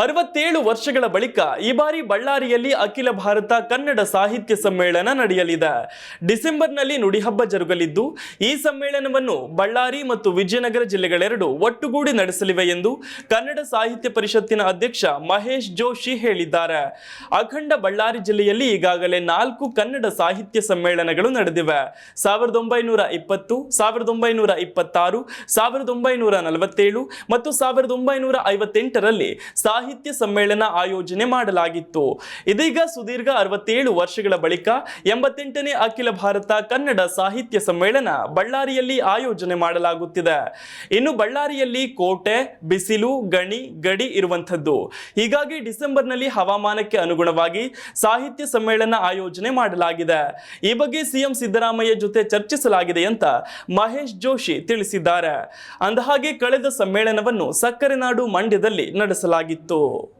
ಅರವತ್ತೇಳು ವರ್ಷಗಳ ಬಳಿಕ ಈ ಬಾರಿ ಬಳ್ಳಾರಿಯಲ್ಲಿ ಅಖಿಲ ಭಾರತ ಕನ್ನಡ ಸಾಹಿತ್ಯ ಸಮ್ಮೇಳನ ನಡೆಯಲಿದೆ. ಡಿಸೆಂಬರ್ನಲ್ಲಿ ನುಡಿಹಬ್ಬ ಜರುಗಲಿದ್ದು, ಈ ಸಮ್ಮೇಳನವನ್ನು ಬಳ್ಳಾರಿ ಮತ್ತು ವಿಜಯನಗರ ಜಿಲ್ಲೆಗಳೆರಡು ಒಟ್ಟುಗೂಡಿ ನಡೆಸಲಿವೆ ಎಂದು ಕನ್ನಡ ಸಾಹಿತ್ಯ ಪರಿಷತ್ತಿನ ಅಧ್ಯಕ್ಷ ಮಹೇಶ್ ಜೋಶಿ ಹೇಳಿದ್ದಾರೆ. ಅಖಂಡ ಬಳ್ಳಾರಿ ಜಿಲ್ಲೆಯಲ್ಲಿ ಈಗಾಗಲೇ ನಾಲ್ಕು ಕನ್ನಡ ಸಾಹಿತ್ಯ ಸಮ್ಮೇಳನಗಳು ನಡೆದಿವೆ. ಸಾವಿರದ ಒಂಬೈನೂರ ಇಪ್ಪತ್ತು, ಸಾವಿರದ ಒಂಬೈನೂರ ಇಪ್ಪತ್ತಾರು, ಸಾವಿರದ ಒಂಬೈನೂರ ನಲವತ್ತೇಳು ಮತ್ತು ಸಾವಿರದ ಒಂಬೈನೂರ ಐವತ್ತೆಂಟರಲ್ಲಿ ಸಾಹಿತ್ಯ ಸಮ್ಮೇಳನ ಆಯೋಜನೆ ಮಾಡಲಾಗಿತ್ತು. ಇದೀಗ ಸುದೀರ್ಘ ಅರವತ್ತೇಳು ವರ್ಷಗಳ ಬಳಿಕ ಎಂಬತ್ತೆಂಟನೇ ಅಖಿಲ ಭಾರತ ಕನ್ನಡ ಸಾಹಿತ್ಯ ಸಮ್ಮೇಳನ ಬಳ್ಳಾರಿಯಲ್ಲಿ ಆಯೋಜನೆ ಮಾಡಲಾಗುತ್ತಿದೆ. ಇನ್ನು ಬಳ್ಳಾರಿಯಲ್ಲಿ ಕೋಟೆ, ಬಿಸಿಲು, ಗಣಿ, ಗಡಿ ಇರುವಂಥದ್ದು. ಹೀಗಾಗಿ ಡಿಸೆಂಬರ್ನಲ್ಲಿ ಹವಾಮಾನಕ್ಕೆ ಅನುಗುಣವಾಗಿ ಸಾಹಿತ್ಯ ಸಮ್ಮೇಳನ ಆಯೋಜನೆ ಮಾಡಲಾಗಿದೆ. ಈ ಬಗ್ಗೆ ಸಿಎಂ ಸಿದ್ದರಾಮಯ್ಯ ಜೊತೆ ಚರ್ಚಿಸಲಾಗಿದೆ ಅಂತ ಮಹೇಶ್ ಜೋಶಿ ತಿಳಿಸಿದ್ದಾರೆ. ಅಂದಹಾಗೆ, ಕಳೆದ ಸಮ್ಮೇಳನವನ್ನು ಸಕ್ಕರೆ ನಾಡು ಮಂಡ್ಯದಲ್ಲಿ ನಡೆಸಲಾಗಿತ್ತು. muito